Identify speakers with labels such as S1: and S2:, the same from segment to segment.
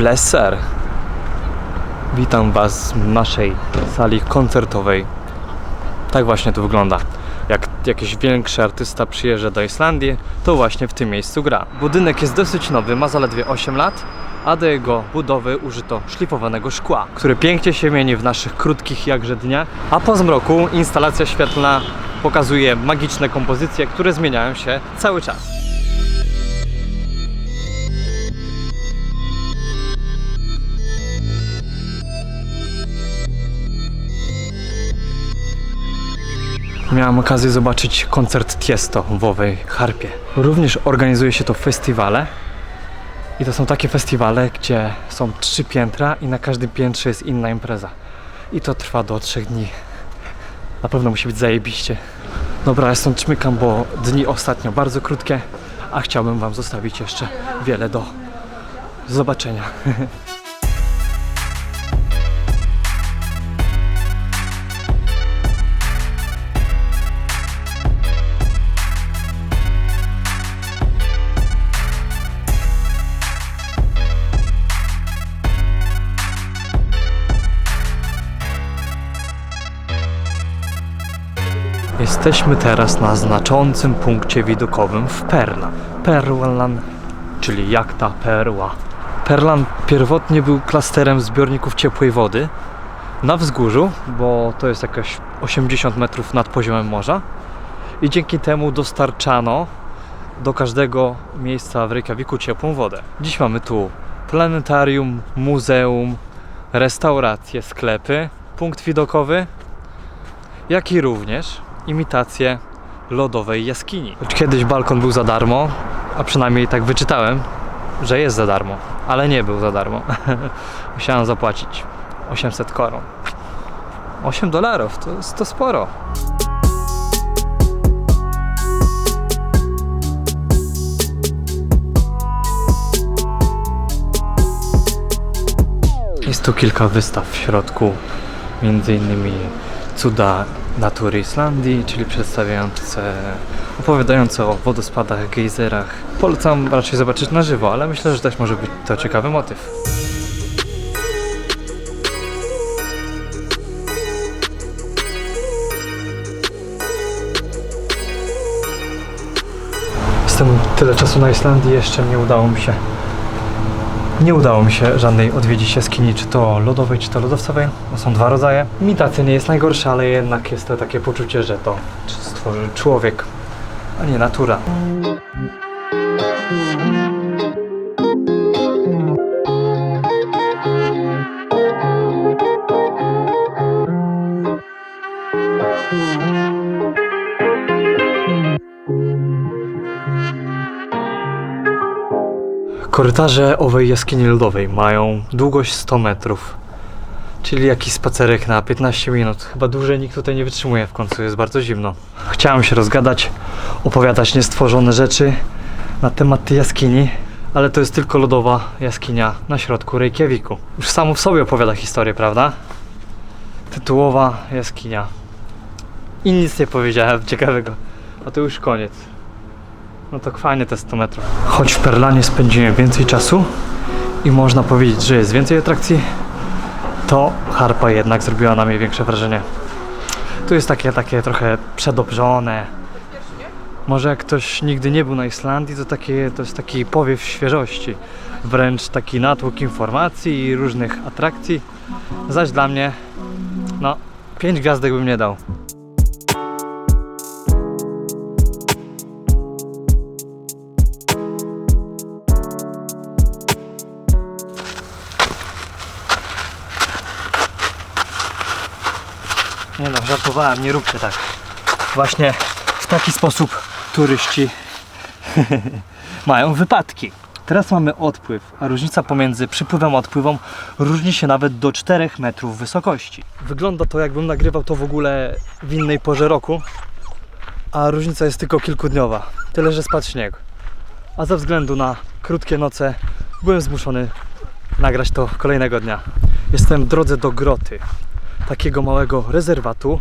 S1: Bless sir. Witam Was w naszej sali koncertowej. Tak właśnie to wygląda. Jak jakiś większy artysta przyjeżdża do Islandii, to właśnie w tym miejscu gra. Budynek jest dosyć nowy, ma zaledwie 8 lat, a do jego budowy użyto szlifowanego szkła, które pięknie się mieni w naszych krótkich jakże dniach, a po zmroku instalacja świetlna pokazuje magiczne kompozycje, które zmieniają się cały czas. Miałem okazję zobaczyć koncert Tiesto w owej harpie. Również organizuje się to festiwale. I to są takie festiwale, gdzie są trzy piętra i na każdym piętrze jest inna impreza. I to trwa do trzech dni. Na pewno musi być zajebiście. Dobra, ja stąd czmykam, bo dni ostatnio bardzo krótkie, a chciałbym Wam zostawić jeszcze wiele do zobaczenia. Jesteśmy teraz na znaczącym punkcie widokowym w Perla. Perlan, czyli jak ta perła. Perlan pierwotnie był klasterem zbiorników ciepłej wody na wzgórzu, bo to jest jakieś 80 metrów nad poziomem morza. I dzięki temu dostarczano do każdego miejsca w Reykjaviku ciepłą wodę. Dziś mamy tu planetarium, muzeum, restauracje, sklepy, punkt widokowy, jak i również imitację lodowej jaskini. Kiedyś balkon był za darmo, a przynajmniej tak wyczytałem, że jest za darmo, ale nie był za darmo. Musiałem zapłacić 800 koron. 8 dolarów to, to sporo. Jest tu kilka wystaw w środku, między innymi cuda natury Islandii, czyli przedstawiające, opowiadające o wodospadach, gejzerach. Polecam raczej zobaczyć na żywo, ale myślę, że też może być to ciekawy motyw. Jestem tyle czasu na Islandii, jeszcze nie udało mi się nie udało mi się żadnej odwiedzić jaskini, czy to lodowej, czy to lodowcowej. Bo są dwa rodzaje. Imitacja nie jest najgorsza, ale jednak jest to takie poczucie, że to stworzył człowiek, a nie natura. Korytarze owej jaskini lodowej mają długość 100 metrów. Czyli jakiś spacerek na 15 minut. Chyba dłużej nikt tutaj nie wytrzymuje, w końcu jest bardzo zimno. Chciałem się rozgadać, opowiadać niestworzone rzeczy na temat tej jaskini, ale to jest tylko lodowa jaskinia na środku Reykjaviku. Już samo w sobie opowiada historię, prawda? Tytułowa jaskinia. I nic nie powiedziałem ciekawego. A to już koniec. No to fajnie te 100 metrów. Choć w Perlanie spędziłem więcej czasu i można powiedzieć, że jest więcej atrakcji, to harpa jednak zrobiła na mnie większe wrażenie. Tu jest takie, takie trochę przedobrzone. Może jak ktoś nigdy nie był na Islandii, to, takie, to jest taki powiew świeżości. Wręcz taki natłok informacji i różnych atrakcji. Zaś dla mnie, no, 5 gwiazdek bym nie dał. Nie no, żartowałem, nie róbcie tak. Właśnie w taki sposób turyści mają wypadki. Teraz mamy odpływ, a różnica pomiędzy przypływem a odpływem różni się nawet do 4 metrów wysokości. Wygląda to jakbym nagrywał to w ogóle w innej porze roku, a różnica jest tylko kilkudniowa. Tyle, że spadł śnieg. A ze względu na krótkie noce byłem zmuszony nagrać to kolejnego dnia. Jestem w drodze do groty, takiego małego rezerwatu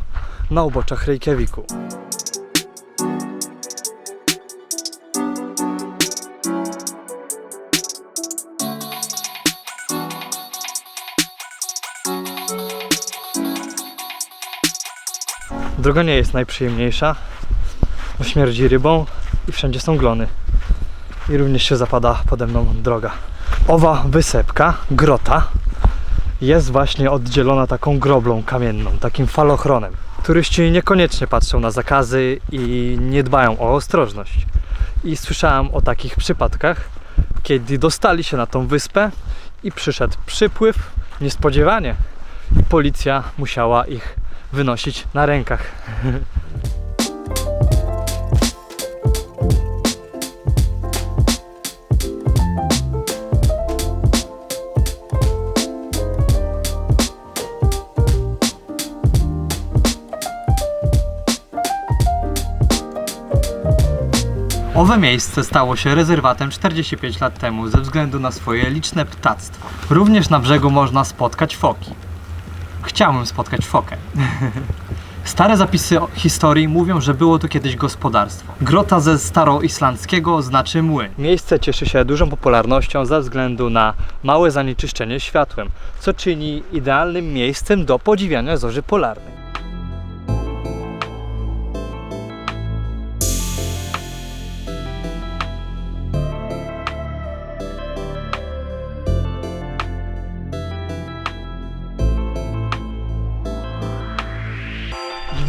S1: na uboczach Reykjaviku. Droga nie jest najprzyjemniejsza, bo śmierdzi rybą i wszędzie są glony. I również się zapada pode mną droga. Owa wysepka, grota, jest właśnie oddzielona taką groblą kamienną, takim falochronem. Turyści niekoniecznie patrzą na zakazy i nie dbają o ostrożność. I słyszałem o takich przypadkach, kiedy dostali się na tą wyspę i przyszedł przypływ niespodziewanie i policja musiała ich wynosić na rękach. Owe miejsce stało się rezerwatem 45 lat temu ze względu na swoje liczne ptactwo. Również na brzegu można spotkać foki. Chciałbym spotkać fokę. Stare zapisy historii mówią, że było tu kiedyś gospodarstwo. Grota ze staroislandzkiego znaczy młyn. Miejsce cieszy się dużą popularnością ze względu na małe zanieczyszczenie światłem, co czyni idealnym miejscem do podziwiania zorzy polarnej.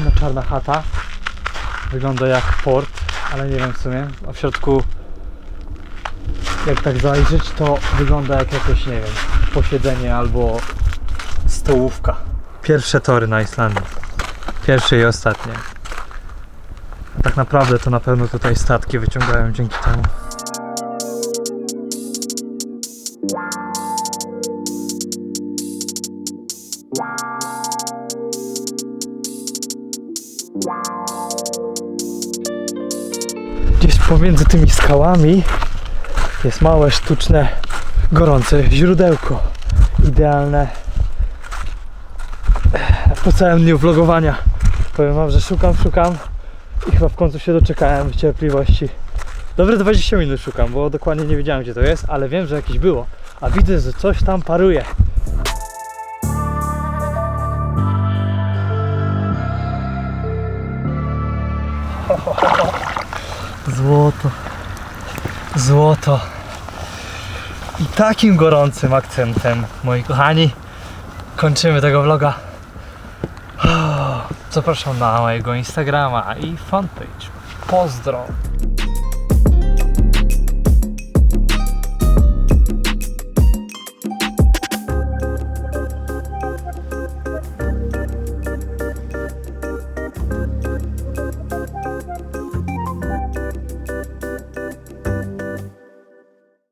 S1: Dziwna czarna chata. Wygląda jak port, ale nie wiem w sumie. A w środku, jak tak zajrzeć, to wygląda jak jakieś, nie wiem, posiedzenie albo stołówka. Pierwsze tory na Islandii. Pierwsze i ostatnie. A tak naprawdę to na pewno tutaj statki wyciągają dzięki temu. Gdzieś pomiędzy tymi skałami jest małe, sztuczne, gorące źródełko. Idealne po całym dniu vlogowania. Powiem wam, że szukam, szukam i chyba w końcu się doczekałem cierpliwości. Dobre 20 minut szukam, bo dokładnie nie wiedziałem gdzie to jest, ale wiem, że jakieś było. A widzę, że coś tam paruje. Złoto. Złoto. I takim gorącym akcentem, moi kochani, kończymy tego vloga. Zapraszam na mojego Instagrama i fanpage. Pozdro!